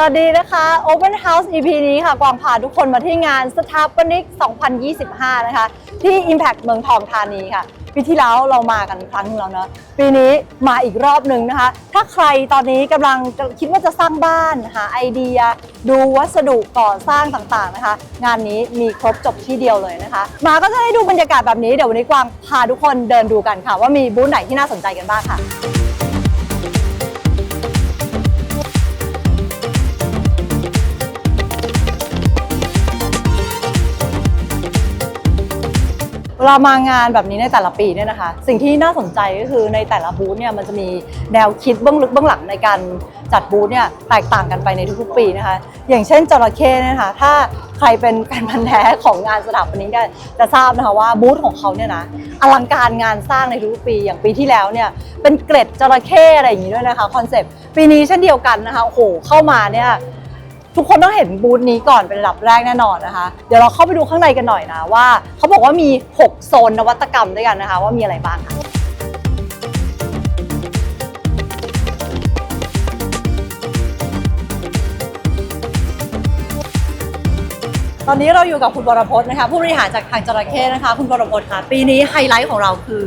สวัสดีนะคะ Open House EP นี้ค่ะ กวางพาทุกคนมาที่งานสถาปนิก 2025 นะคะ ที่ Impact เมืองทองธานีค่ะ ปีที่แล้วเรามากันครั้งนึงแล้วเนอะปีนี้มาอีกรอบหนึ่งนะคะ ถ้าใครตอนนี้กำลังคิดว่าจะสร้างบ้านหาไอเดีย ดูวัสดุก่อสร้างต่างๆนะคะ งานนี้มีครบจบที่เดียวเลยนะคะ มาก็จะได้ดูบรรยากาศแบบนี้เดี๋ยววันนี้กวางพาทุกคนเดินดูกันค่ะ ว่ามีบูธไหนที่น่าสนใจกันบ้างค่ะ เวลามางานแบบนี้ในแต่ละปีเนี่ยนะคะ สิ่งที่น่าสนใจก็คือในแต่ละบูธเนี่ยมันจะมีแนวคิดเบื้องลึกเบื้องหลังในการจัดบูธเนี่ยแตกต่างกันไปในทุกๆปีนะคะ อย่างเช่นจระเข้เนี่ยนะคะถ้าใครเป็นแฟนพันธ์แท้ของงานสถาปนิกเนี่ยจะทราบนะคะว่าบูธของเขาเนี่ยนะอลังการงานสร้างในทุกๆปี อย่างปีที่แล้วเนี่ยเป็นเกร็ดจระเข้อะไรอย่างนี้ด้วยนะคะคอนเซปต์ปีนี้เช่นเดียวกันนะคะโอ้โหเข้ามาเนี่ย ทุกคนต้องเห็นบูธนี้ก่อนเป็นระดับแรกแน่นอนนะคะ เดี๋ยวเราเข้าไปดูข้างในกันหน่อยนะว่า เขาบอกว่ามี 6 โซนนวัตกรรมด้วยกันนะคะ ว่ามีอะไรบ้างค่ะตอนนี้เราอยู่กับคุณบรพจน์นะคะ ผู้บริหารจากทางจระเข้นะคะ คุณบรพจน์ค่ะ ปีนี้ไฮไลท์ของเราคือ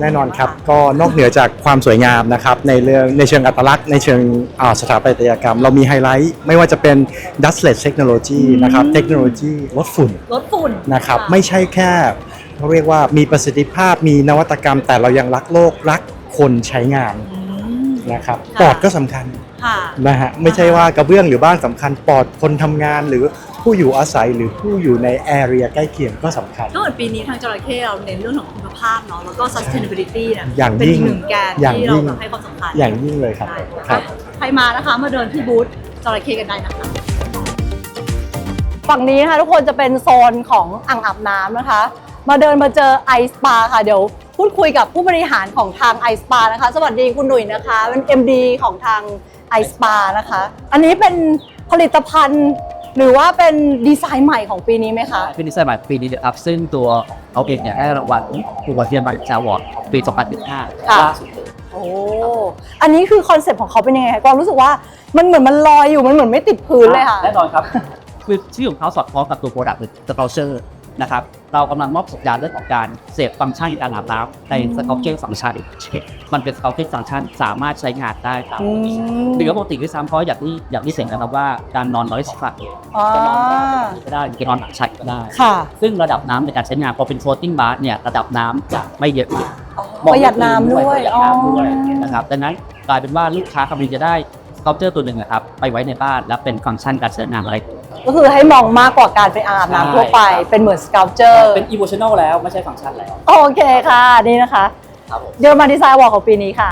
แน่นอนครับ ก็นอกเหนือจากความสวยงามนะครับในเรื่องในเชิงอัตลักษณ์ในเชิงอ่าสถาปัตยกรรม เรามีไฮไลท์ไม่ว่าจะเป็น dustless technology นะครับเทคโนโลยีลดฝุ่นลดฝุ่นนะครับไม่ใช่แค่เขาเรียกว่ามีประสิทธิภาพมีนวัตกรรม แต่เรายังรักโลกรักคนใช้งานอืมนะครับค่ะปอดก็สำคัญค่ะนะฮะไม่ใช่ว่ากระเบื้องหรือบ้านสำคัญปอดคนทำงานหรือ ผู้อยู่อาศัยหรือผู้อยู่ในแอเรียใกล้เคียงก็สำคัญ ก็เหมือนปีนี้ทางจระเข้เราเน้นเรื่องของคุณภาพเนาะแล้วก็ sustainability เนี่ยอย่างเป็นยิ่อีงกหนึ่งแกนอย่างที่เรายิ่ง แบบให้ความสำคัญอย่างยิ่งเลยครับใช่ครับ ใครมานะคะมาเดินที่บูธจระเข้กันได้นะคะ ฝั่งนี้นะคะทุกคนจะเป็นโซนของอ่างอาบน้ำนะคะ มาเดินมาเจอไอสปาค่ะ เดี๋ยวพูดคุยกับผู้บริหารของทางไอสปานะคะ สวัสดีคุณหนุ่ยนะคะ เป็น MD ของทางไอสปานะคะ อันนี้เป็นผลิตภัณฑ์ หรือว่าเป็นดีไซน์ใหม่ของปีนี้ไหมคะ เป็นดีไซน์ใหม่ปีนี้นะครับซึ่งตัวเอาเองเนี่ยได้รางวัลตัวเทียนบัตรจาวอร์ดปี 2015ค่ะล่าสุดเลยโอ้ อันนี้คือคอนเซ็ปต์ของเขาเป็นยังไงคะความรู้สึกว่ามันเหมือนมันลอยอยู่ มันเหมือนไม่ติดพื้นเลยค่ะ แน่นอนครับ คือชื่อของเขาสอดคล้องกับตัวโปรดักต์หรือ structure นะครับ เรากำลังมอบสัญญาณเรื่องของการเสพฟังก์ชันการอาบน้ำใน structure ฟังก์ชันมันเป็น structure ฟังก์ชันสามารถใช้งานได้ตามอืมหรือว่าปกติด้วยซ้ำเพราะอย่างที่อย่างที่เสียงนะครับว่าการนอนน้อยสิบฝักอ๋อก็นอนก็ได้จะนอนหนักชัดก็ได้ค่ะซึ่งระดับน้ำในการใช้งานพอเป็น floating bar เนี่ยระดับน้ำจะไม่เยอะประหยัดน้ำด้วยประหยัดอ๋อน้ำด้วยนะครับดังนั้นกลายเป็นว่าลูกค้าคำนี้จะได้ สกอปเจอร์ตัวหนึ่งนะครับไปไว้ในบ้านและเป็นฟังก์ชันการใช้งานอะไร ก็คือให้มองมากกว่าการไปอาบน้ำทั่วไปเป็นเหมือนส c า l เจอร์ เป็น emotional แล้วไม่ใช่ฟังก์ชันแล้ว โอเคค่ะ นี่นะคะครับผมเดี๋ยวมาดีไซน์วอลของปีนี้ค่ะ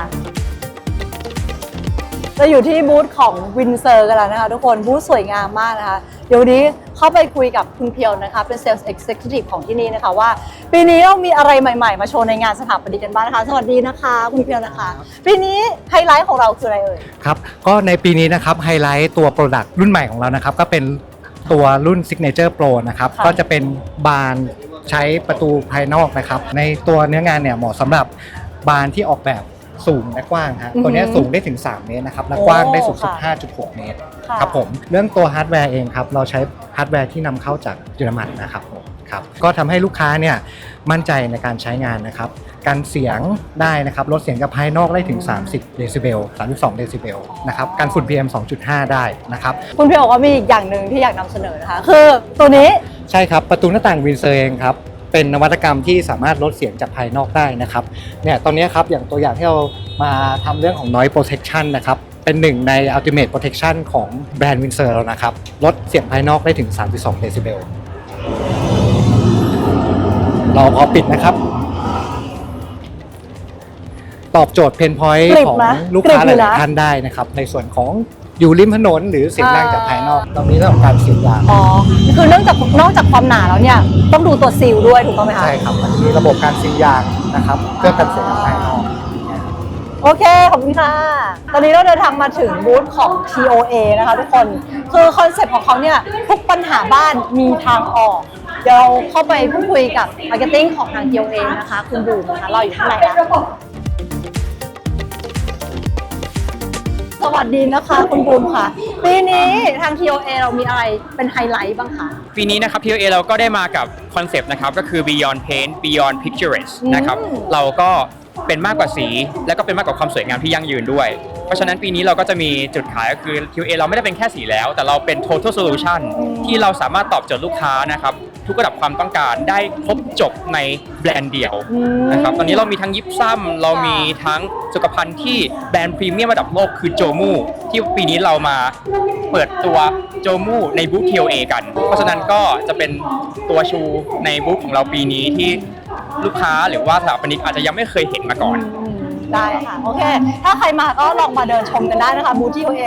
จะอยู่ที่บูธของวินเซอร์กันแล้วนะคะทุกคนบูธสวยงามมากนะคะ เดี๋ยววนนี้ เข้าไปคุยกับคุณเพียวนะคะ เป็น Sales Executive ของที่นี่นะคะว่า ปีนี้เรามีอะไรใหม่ๆ มาโชว์ในงานสถาปนิกกันบ้างนะคะ สวัสดีนะคะ คุณเพียวนะคะ ปีนี้ไฮไลท์ของเราคืออะไรเอ่ยครับ ก็ในปีนี้นะครับไฮไลท์ตัว Product รุ่นใหม่ของเรานะครับ ก็เป็นตัวรุ่น Signature Pro นะครับค่ะก็จะเป็นบานใช้ประตูภายนอกนะครับ ในตัวเนื้องานเนี่ยเหมาะสำหรับบานที่ออกแบบ สูงและกว้างฮะตัวเนี้ยสูงได้ถึง 3 เมตรนะครับ และกว้างได้สูงสุด5.6 เมตร ค่ะ ครับผม เรื่องตัวฮาร์ดแวร์เองครับ เราใช้ฮาร์ดแวร์ที่นำเข้าจากเยอรมันนะครับผมครับ ก็ทำให้ลูกค้าเนี่ยมั่นใจในการใช้งานนะครับ การเสียงได้นะครับ ลดเสียงกับภายนอกได้ถึง 30 เดซิเบล 32 เดซิเบลนะครับ การฝุ่น PM 2.5 ได้นะครับ คุณเพียวบอกว่ามีอีกอย่างหนึ่งที่อยากนำเสนอนะคะ คือตัวนี้ ใช่ครับ ประตูหน้าต่างวินเซอร์เองครับ เป็นนวัตกรรมที่สามารถลดเสียงจากภายนอกได้นะครับเนี่ยตอนนี้ครับอย่างตัวอย่างที่เรามาทำเรื่องของ noise protection นะครับเป็นหนึ่งใน ultimate protection ของแบรนด์วินเซอร์แล้วนะครับ ลดเสียงภายนอกได้ถึง 32 เดซิเบล เราพอปิดนะครับ ตอบโจทย์เพนพอยต์กริบของนะลูกค้ากริบหอยู่นะลายๆท่านได้นะครับ ในส่วนของ อยู่ริมถนนหรือเสียงดังจากภายนอกตรงนี้เรื่องของการเสียงยางอ๋อคือเนื่องจากนอกจากความหนาแล้วเนี่ยต้องดูตัวซีลด้วยถูกต้องไหมคะใช่ครับมันมีระบบการซีลยางนะครับเพื่อกันเสียงภายนอกโอเค ขอบคุณค่ะ ตอนนี้เราเดินทางมาถึงบูธของ TOA นะคะทุกคน คือคอนเซ็ปต์ของเขาเนี่ย ทุกปัญหาบ้านมีทางออก เดี๋ยวเราเข้าไปพูดคุยกับ Marketing ของทาง TOA นะคะ คุณบูมนะคะ เราอยู่ข้างในนะส วัสดีนะคะคุณบูมค่ะ ปีนี้ทาง TOA เรามีอะไรเป็นไฮไลท์บ้างคะ ปีนี้นะครับ POA เราก็ได้มากับคอนเซปต์นะครับ ก็คือ Beyond Paint Beyond Pictures อืมนะครับเราก็เป็นมากกว่าสี และก็เป็นมากกว่าความสวยงามที่ยั่งยืนด้วย เพราะฉะนั้นปีนี้เราก็จะมีจุดขายก็คือ QA เราไม่ได้เป็นแค่สีแล้ว แต่เราเป็น total solution ที่เราสามารถตอบโจทย์ลูกค้านะครับ ทุกระดับความต้องการได้ครบจบในแบรนด์เดียวอืมนะครับตอนนี้เรามีทั้งยิปซัมเรามีทั้งสุขภัณฑ์ที่แบรนด์พรีเมียมระดับโลกคือโจมูที่ปีนี้เรามาเปิดตัวโจมูในบูธ TOA กัน เพราะฉะนั้นก็จะเป็นตัวชูในบูธของเราปีนี้ที่ลูกค้าหรือว่าสถาปนิกอาจจะยังไม่เคยเห็นมาก่อนอืม ได้ค่ะ โอเค ถ้าใครมาก็ลองมาเดินชมกันได้นะคะบูธที่ TOA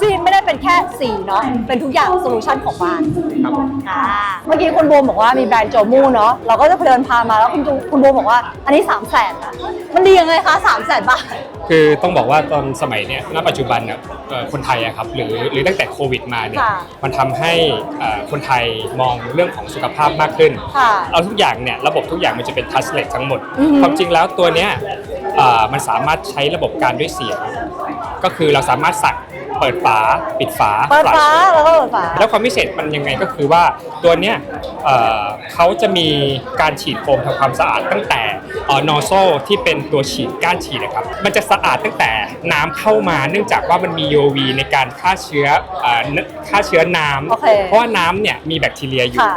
ซีนไม่ได้เป็นแค่สีเนาะเป็นทุกอย่างโซลูชันของบ้านครับผมค่ะเมื่อกี้คุณบูมบอกว่ามีแบรนด์โจมูเนาะเราก็จะเดินพามาแล้วคุณจูคุณบูมบอกว่า อันนี้3 0 0แสนนะมันดียังไงคะ3 0 0แสนบาทคือต้องบอกว่าตอนสมัยเนี้ยณปัจจุบันเนี่ยเอ่อคนไทยอะครับหรือหรือตั้งแต่โควิดมาเนี่ยค่ะมันทำให้เอ่อคนไทยมองเรื่องของสุขภาพมากขึ้นค่ะเอาทุกอย่างเนี่ยระบบทุกอย่างมันจะเป็นทัชเลสทั้งหมดอือฮึความจริงแล้วตัวเนี้ยเอ่อ มันสามารถใช้ระบบการด้วยเสียง ก็คือเราสามารถสั่งเปิดฝาปิดฝาเปิดฟ้าแล้วก็เปิดฝา แล้วความพิเศษมันยังไงก็คือว่าตัวเนี้ยเอ่อเขาจะมีการฉีดโฟมทำความสะอาดตั้งแต่นอโซที่เป็นตัวฉีดก้านฉีดนะครับ มันจะสะอาดตั้งแต่น้ำเข้ามา เนื่องจากว่ามันมี UV ในการฆ่าเชื้อเอ่อฆ่าเชื้อน้โอเคำเพราะว่าน้ำเนี่ยมีแบคทีเรียอยู่ค่ะ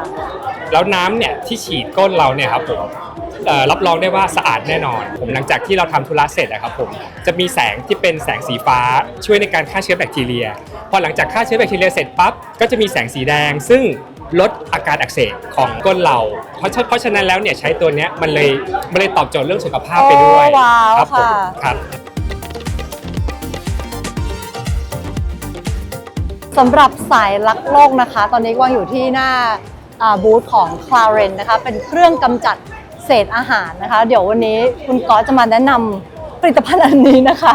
แล้วน้ำเนี่ยที่ฉีดก้นเราเนี่ยครับผมเอ่อ รับรองได้ว่าสะอาดแน่นอน ผมหลังจากที่เราทำธุระเสร็จนะครับผมจะมีแสงที่เป็นแสงสีฟ้าช่วยในการฆ่าเชื้อแบคทีเรีย พอหลังจากฆ่าเชื้อแบคทีเรียเสร็จปั๊บก็จะมีแสงสีแดง ซึ่งลดอาการอักเสบของก้นเรา เพราะฉะเพราะฉะนั้นแล้วเนี่ยใช้ตัวเนี้ยมันเลยมันเลยตอบโจทย์เรื่องสุขภาพไปด้วยโอ้ว้าวครับผมค่ะครับสำหรับสายรักโลกนะคะ ตอนนี้กวางอยู่ที่หน้าอ่าบูธของ c l a r e n นะคะ เป็นเครื่องกำจัด เศษอาหารนะคะ เดี๋ยววันนี้คุณก๊อตจะมาแนะนำผลิตภัณฑ์อันนี้นะคะ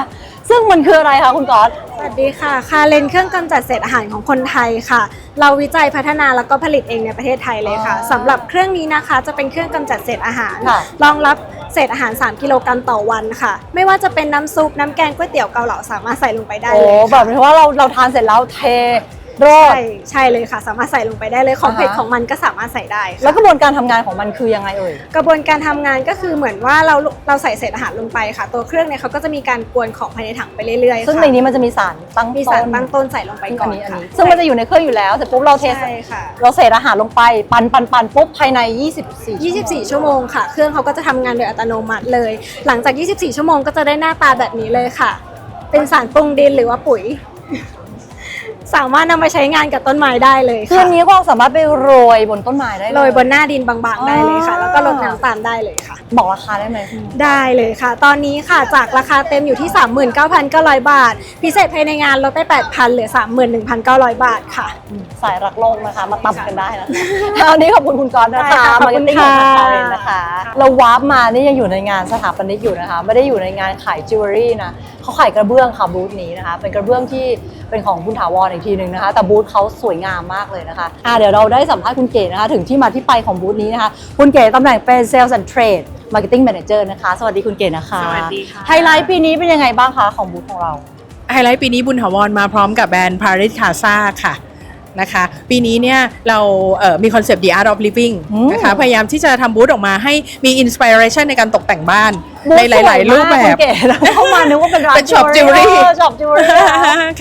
ซึ่งมันคืออะไรคะคุณก๊อต สวัสดีค่ะ คาเลนเครื่องกำจัดเศษอาหารของคนไทยค่ะ เราวิจัยพัฒนาแล้วก็ผลิตเองในประเทศไทยเลยค่ะอ๋อสำหรับเครื่องนี้นะคะ จะเป็นเครื่องกำจัดเศษอาหาร ค่ะ รองรับเศษอาหาร 3 กิโลกรัมต่อวันค่ะ ไม่ว่าจะเป็นน้ำซุป น้ำแกงก๋วยเตี๋ยวเกาเหลาสามารถใส่ลงไปได้โอ้เลยแบบที่ว่าเราเราทานเสร็จแล้วเท โรดใช่ใช่เลยค่ะ สามารถใส่ลงไปได้เลยของอ่าฮะ เผ็ดของมันก็สามารถใส่ได้ค่ะแล้วกระบวนการทำงานของมันคือยังไงเอ่ย กระบวนการทำงานก็คือเหมือนว่าเราเราใส่เศษอาหารลงไปค่ะ ตัวเครื่องเนี่ยเขาก็จะมีการกวนของภายในถังไปเรื่อยๆซึ่งค่ะในนี้มันจะมีสารตั้งมีต้สารนตั้งต้นใส่ลงไปซึ่งก่อัอนนนี้อันค่ะนี้ซึ่งมันจะอยู่ในเครื่องอยู่แล้วเสร็จปุ๊บเราเทใช่ค่ะ เราเศษอาหารลงไปปันปันปันปุ๊บภายใน 24 24 ชั่วโมงค่ะ เครื่องเขาก็จะทำงานโดยอัตโนมัติเลย หลังจาก 24 ชั่วโมงก็จะได้หน้าตาแบบนี้เลยค่ะ เป็นสารปรุงดินหรือว่าปุ๋ย สามารถนำมาใช้งานกับต้นไม้ได้เลยคือค่ะอันนี้ก็สามารถไปโรยบนต้นไม้ได้เลโรยบนหน้าดินบางๆได้เลยค่ะอ๋อแล้วก็รดน้ำตามได้เลยค่ะ บอกราคาได้ไหมได้เลยค่ะ ตอนนี้ค่ะจากราคาเต็มอยู่ที่ 39,900 บาท พิเศษภายในงานลดไป 8,000เหลือ 31,900 บาทค่ะ สายรักโลกนะคะ มาตับกันได้นะคะวันนี้ขอบคุณคุณกรณ์นะได้คะค่ะขอบมาคุร์ณเก็ตติ้งของค่ะทางเรนนะคะ เราวาร์ปมานี่ยังอยู่ในงานสถาปนิกอยู่นะคะ ไม่ได้อยู่ในงานขายจิวเวลรี่นะ เขาขายกระเบื้องค่ะบูธนี้นะคะ เป็นกระเบื้องที่เป็นของคุณถาวรอีกทีหนึ่งนะคะ แต่บูธเขาสวยงามมากเลยนะคะอะเดี๋ยวเราได้สัมภาษณ์คุณเก๋นะคะ ถึงที่มาที่ไปของบูธนี้นะคะ คุณเก๋ตำแหน่งเป็น Sales and Trade Marketing Manager นะคะ สวัสดีคุณเก๋นะคะ สวัสดีค่ะ ไฮไลท์ปีนี้เป็นยังไงบ้างคะของบูธของเรา ไฮไลท์ปีนี้บุญถาวรมาพร้อมกับแบรนด์ Paris Casa ค่ะนะคะปีนี้เนี่ยเราเอ่อมีคอนเซปต์ The Art of Living อืมนะคะพยายามที่จะทำบูธออกมาให้มีอินสปิเรชันในการตกแต่งบ้านบูธในหลาย ๆ รูปแบสวยมากบคุณเก๋แล้วเข้ามานึกว่าเป็นร้านเป็น shop jewelry ช็อปจิวเวลรี่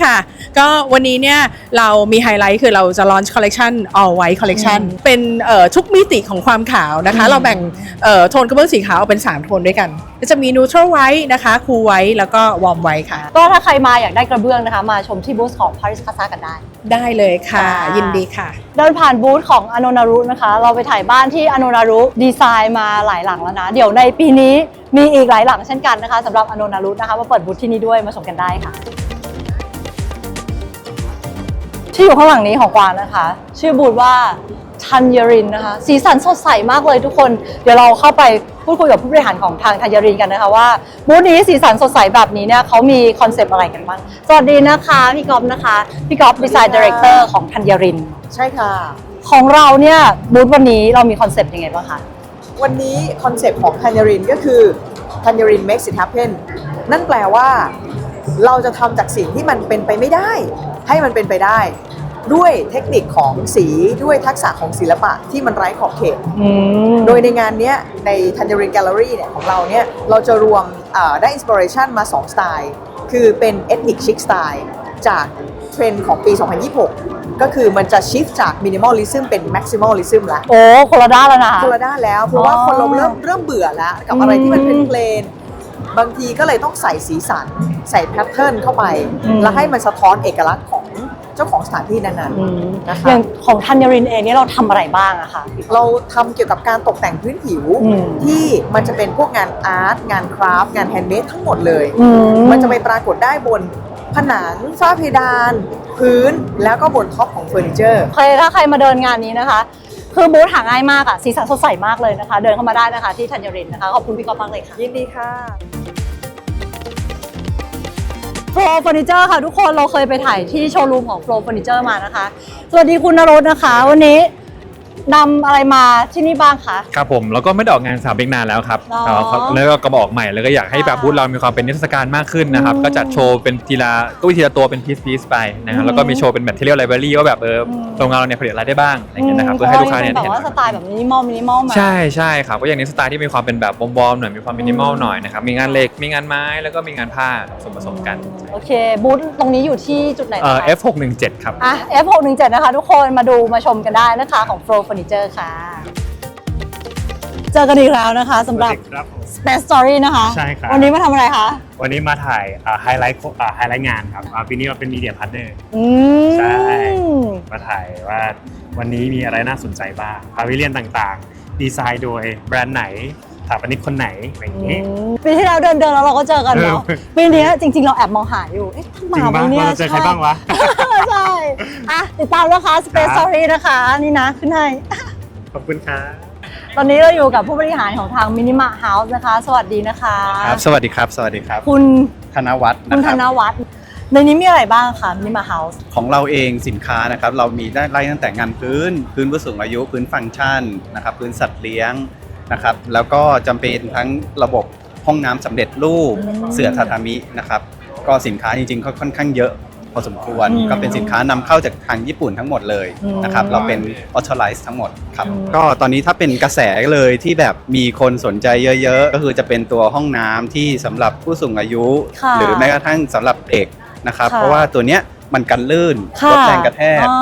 ค่ะ ก็วันนี้เนี่ยเรามีไฮไลท์คือเราจะ launch collection all white collection อืมเป็นเอ่อทุกมิติของความขาวนะคะอืมเราแบ่งเอ่อโทนกระเบื้องสีขาวออกเป็น 3 โทนด้วยกัน ก็จะมี neutral white นะคะ cool white แล้วก็ warm white ค่ะ ก็ถ้าใครมาอยากได้กระเบื้องนะคะ มาชมที่บูธของ Paris Casa กันได้ ได้เลยค่ะค่ะ ยินดีค่ะ เดินผ่านบูธของอโนนารุนะคะ เราไปถ่ายบ้านที่อโนนารุดีไซน์มาหลายหลังแล้วนะ เดี๋ยวในปีนี้มีอีกหลายหลังเช่นกันนะคะสำหรับอโนนารุนะคะมาเปิดบูธที่นี่ด้วยมาชมกันได้ค่ะ ที่อยู่ข้างหลังนี้ของกวางนะคะ ชื่อบูธว่าทันยรินนะคะ สีสันสดใสมากเลยทุกคน เดี๋ยวเราเข้าไปพูดคุยกับผู้บริหารของทางทันยรินกันนะคะว่าบูธนี้สีสันสดใสแบบนี้เนี่ยเขามีคอนเซปต์อะไรกันบ้างสวัสดีนะคะพี่ก๊อฟนะคะพี่ก๊อฟดีไซน์ดีเรคเตอร์ของทันยริน ใช่ค่ะ ของเราเนี่ยบูธวันนี้เรามีคอนเซปต์ยังไงบ้างคะ วันนี้คอนเซปต์ของ Tangerine ก็คือ Tangerine makes it happen นั่นแปลว่าเราจะทำจากสิ่งที่มันเป็นไปไม่ได้ ให้มันเป็นไปได้ ด้วยเทคนิคของสีด้วยทักษะของศิลปะที่มันไร้ขอบเขต โดยในงานเนี้ยใน Tangerine Gallery เนี่ยของเราเนี่ยเราจะรวมอ่าได้อินสปิเรชันมา 2 สไตล์ คือเป็น Ethnic Chic Style จากเทรนด์ของปี 2026 ก็คือมันจะชิฟจาก Minimalism เป็น Maximalism ละโอ้คนละด้านแล้วนะคนละด้านแล้ว เพราะว่าอ๋อคนเราเริ่มเริ่มเบื่อแล้ว กับอะไรที่มันเป็นอืมเพลนบางทีก็เลยต้องใส่สีสัน ใส่แพทเทิร์นเข้าไปอืมแล้วให้มันสะท้อนเอกลักษณ์ของเจ้าของสถานที่นั้นอืมๆนะคะอย่างของทันยรินเองนี่เราทำอะไรบ้างอะคะเราทำเกี่ยวกับการตกแต่งพื้นผิวอืมที่มันจะเป็นพวกงานอาร์ตงานคราฟต์งานแฮนด์เมดทั้งหมดเลยอืมันจะไปปรากฏได้บนผนังฝ้าเพดาน พื้นแล้วก็บนท็อปของเฟอร์นิเจอร์ใครถ้าใครมาเดินงานนี้นะคะ คือบูธหาง่ายมากอะสีสันสดใสมากเลยนะคะ เดินเข้ามาได้นะคะที่ทันยรินนะคะ ขอบคุณพี่กอฟมากเลยค่ะ ยินดีค่ะโฟล์เฟอร์นิเจอร์ค่ะทุกคนเราเคยไปถ่ายที่โชว์รูมของโฟล์เฟอร์นิเจอร์มานะคะ สวัสดีคุณนรสนะคะ วันนี้ นำอะไรมาที่นี่บ้างคะ ครับผมแล้วก็ไม่ได้ออกงานสามเบกนานแล้วครับอ๋อแล้วก็กระบอกใหม่แล้วก็อยากให้แบบค่ะบูธเรามีความเป็นนิทรรศการมากขึ้นนะครับ อืมก็จัดโชว์เป็นทีละตู้ทีละตัวเป็นพีซพีซไปนะครับอืมแล้วก็มีโชว์เป็นแบบที่เรียกไลบรารีว่าแบบเอออมโรงงานเราเนี่ยผลิตอะไรได้บ้างอะไรอย่างเงี้ยนะครับเพื่อให้ลูกค้าเนี่ยแบบเห็น ว่าสไตล์แบบมินิมอลมินิมอลมา ใช่ใช่ครับก็อย่างนี้สไตล์ที่มีความเป็นแบบบอมๆหน่อยมีความมินิมอลหน่อยนะครับมีงานเหล็กมีงานไม้แล้วก็มีงานผ้าผสมผสมกันโอเค บูธตรงนี้อยู่ที่จุดไหนเอ่อนะคะ F617 ครับ อะ F617 นะคะ ทุกคนมาดูมาชมกันได้นะคะของ Flow Furniture ค่ะ เจอกันอีกแล้วนะคะสำหรับ ครับผม Space Story นะคะ ใช่ครับ วันนี้มาทำอะไรคะ วันนี้มาถ่ายไฮไลท์ไฮไลท์งานครับอ่าปีนี้เราเป็นมีเดียพาร์ทเนอร์ อืใช่มมาถ่ายว่าวันนี้มีอะไรน่าสนใจบ้างพาวิเลียนต่างๆ ดีไซน์โดยแบรนด์ไหนส ถาปนิกคนไหนอะไรอย่างนี้ ปีที่แล้วเดินเดินๆแล้วเราก็เจอกันเนาะเออปีนี้จริง ๆ เราแอบมองหาอยู่ เอ๊ะถ้าจริงมาบ้าวังนนี้ว่าเราเจอใครบ้างวะ ใช่อะติดตามนะคะ Space ครับ Story นะคะ นี่นะขึ้นให้ ขอบคุณครับตอนนี้เราอยู่กับผู้บริหารของทาง Minima House นะคะ สวัสดีนะคะ ครับ สวัสดีครับ สวัสดีครับ คุณธนวัฒน์คุนะณคธรับนวัฒน์ในนี้มีอะไรบ้างคะ Minima House ของเราเองสินค้านะครับ เรามีได้ไล่ตั้งแต่งานพื้น พื้นผู้สูงอายุ พื้นฟังก์ชันนะครับ พื้นสัตว์เลี้ยง นะครับ แล้วก็จำเป็นทั้งระบบห้องน้ำสำเร็จรูปอืมเสื่อทาทามินะครับ ก็สินค้าจริงๆก็ค่อนข้างเยอะพอสมควร อืมก็เป็นสินค้านำเข้าจากทางญี่ปุ่นทั้งหมดเลยนะครับ อืมเราเป็น authorize ทั้งหมดครับ อืม ก็ตอนนี้ถ้าเป็นกระแสเลยที่แบบมีคนสนใจเยอะๆ ก็คือจะเป็นตัวห้องน้ำที่สำหรับผู้สูงอายุ ค่ะหรือแม้กระทั่งสำหรับเด็กนะครับ ค่ะ เพราะว่าตัวเนี้ย มันกันลื่นค่ะลดแรงกระแทกอ๋อ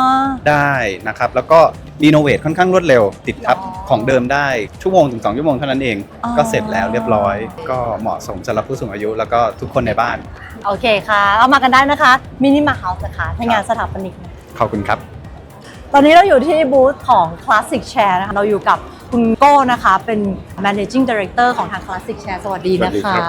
ได้นะครับ แล้วก็รีโนเวทค่อนข้างรวดเร็ว ติดทับอ๋อของเดิมได้ชั่วโมงถึง2ชั่วโมงเท่านั้นเอง อ๋อก็เสร็จแล้วเรียบร้อย ก็เหมาะสมสำหรับผู้สูงอายุ แล้วก็ทุกคนในบ้าน โอเคค่ะเรามากันได้นะคะ Minima House นะคะในงานสถาปนิกนะ ขอบคุณครับ ตอนนี้เราอยู่ที่บูธของ Classic Share นะคะเราอยู่กับ คุณโก้นะคะ เป็น Managing Director ของทาง Classic Share สวัสดีนะสวัสดีคะ ครับ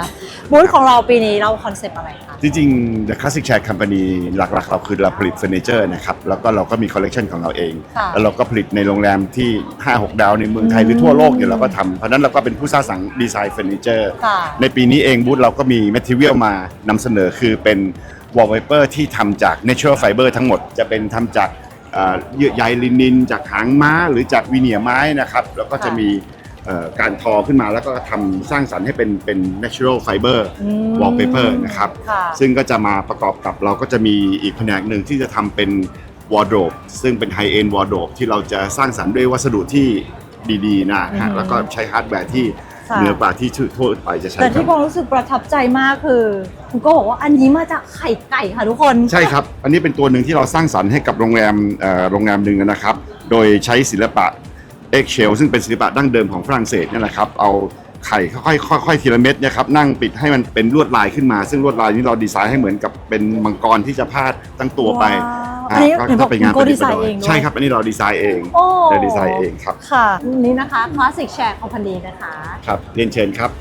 บูธของเราปีนี้เราคอนเซปต์อะไรคะ จริงๆ The Classic Chair Company หลักๆ เราคือเราผลิตเฟอร์นิเจอร์นะครับ แล้วก็เราก็มีคอลเลกชันของเราเอง ค่ะแล้วเราก็ผลิตในโรงแรมที่ 5-6 ดาวในเมืองไทย หรือทั่วโลกเนี่ยเราก็ทำเพราะฉะนั้นเราก็เป็นผู้สร้างสรรค์ดีไซน์เฟอร์นิเจอร์ ค่ะ ในปีนี้เองบูธเราก็มี Material มานำเสนอคือเป็น Wallpaper ที่ทำจาก Natural Fiber ทั้งหมด จะเป็นทำจาก เอ่อเยื่อใยลินิน จากหางม้าหรือจากวีเนียร์ไม้นะครับ แล้วก็จะค่ะมีเอ่อการทอขึ้นมาแล้วก็ทำสร้างสรรค์ให้เป็นเป็น natural fiber อืม wallpaper นะครับค่ะซึ่งก็จะมาประกอบกับเราก็จะมีอีกแผนกหนึ่งที่จะทำเป็น wardrobe ซึ่งเป็น high end wardrobe ที่เราจะสร้างสรรค์ด้วยวัสดุที่ดีๆนะอืฮะมแล้วก็ใช้ฮาร์ดแวร์ที่ ค่ะ เหนือกว่าที่ทั่วไปจะใช้แต่กัที่นผมรู้สึกประทับใจมากคือคุณโก้บอกว่าอันนี้มาจากไข่ไก่ค่ะทุกคน ใช่ครับ อันนี้เป็นตัวหนึ่งที่เราสร้างสรรค์ให้กับโรงแรมเอ่อโรงแรมหนึ่งนะครับ โดยใช้ศิลปะเอ็กเชลซึ่งเป็นศิลปะดั้งเดิมของฝรั่งเศสเนี่ยนะครับ เอาไข่ค่อยๆค่อยๆทีละเม็ดเนะครับนั่งปิดให้มันเป็นลวดลายขึ้นมา ซึ่งลวดลายนี้เราดีไซน์ให้เหมือนกับเป็นมังกรที่จะพาดทั้งตัวไป ว้าว อันนี้ก็เห็นบอกถ้าเป็นงานคุณโก้ประดิดีษฐ์ไซประน์ดเออยงด้วย ใช่ครับ อันนี้เราดีไซน์เองโอ้เราดีไซน์เองครับ ค่ะ นี่นะคะ Classic Share Company นะคะ ครับเรียนเชิญครับ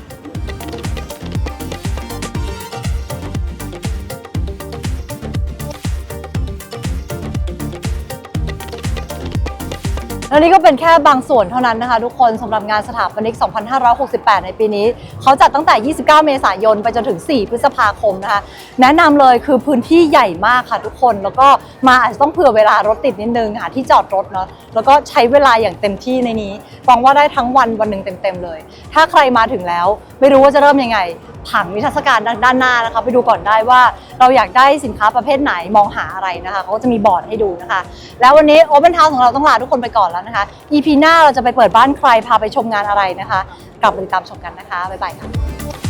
แล้วนี่ก็เป็นแค่บางส่วนเท่านั้นนะคะ ทุกคนสำหรับงานสถาปนิก 2568 ในปีนี้ เขาจัดตั้งแต่ 29 เมษายนไปจนถึง 4 พฤษภาคมนะคะ แนะนำเลยคือพื้นที่ใหญ่มากค่ะทุกคน แล้วก็มาอาจจะต้องเผื่อเวลารถติดนิดนึงหาที่จอดรถเนาะ แล้วก็ใช้เวลาอย่างเต็มที่ในนี้ฟังว่าได้ทั้งวันวันหนึ่งเต็มๆเลย ถ้าใครมาถึงแล้วไม่รู้ว่าจะเริ่มยังไง ผังนิทรรศการด้านหน้านะคะไปดูก่อนได้ว่าเราอยากได้สินค้าประเภทไหนมองหาอะไรนะคะเขาก็จะมีบอร์ดให้ดูนะคะ แล้ววันนี้ Open House ของเราต้องลาทุกคนไปก่อนแล้วนะคะ EP หน้าเราจะไปเปิดบ้านใครพาไปชมงานอะไรนะคะ กลับมาติดตามชมกันนะคะบ๊ายบายค่ะ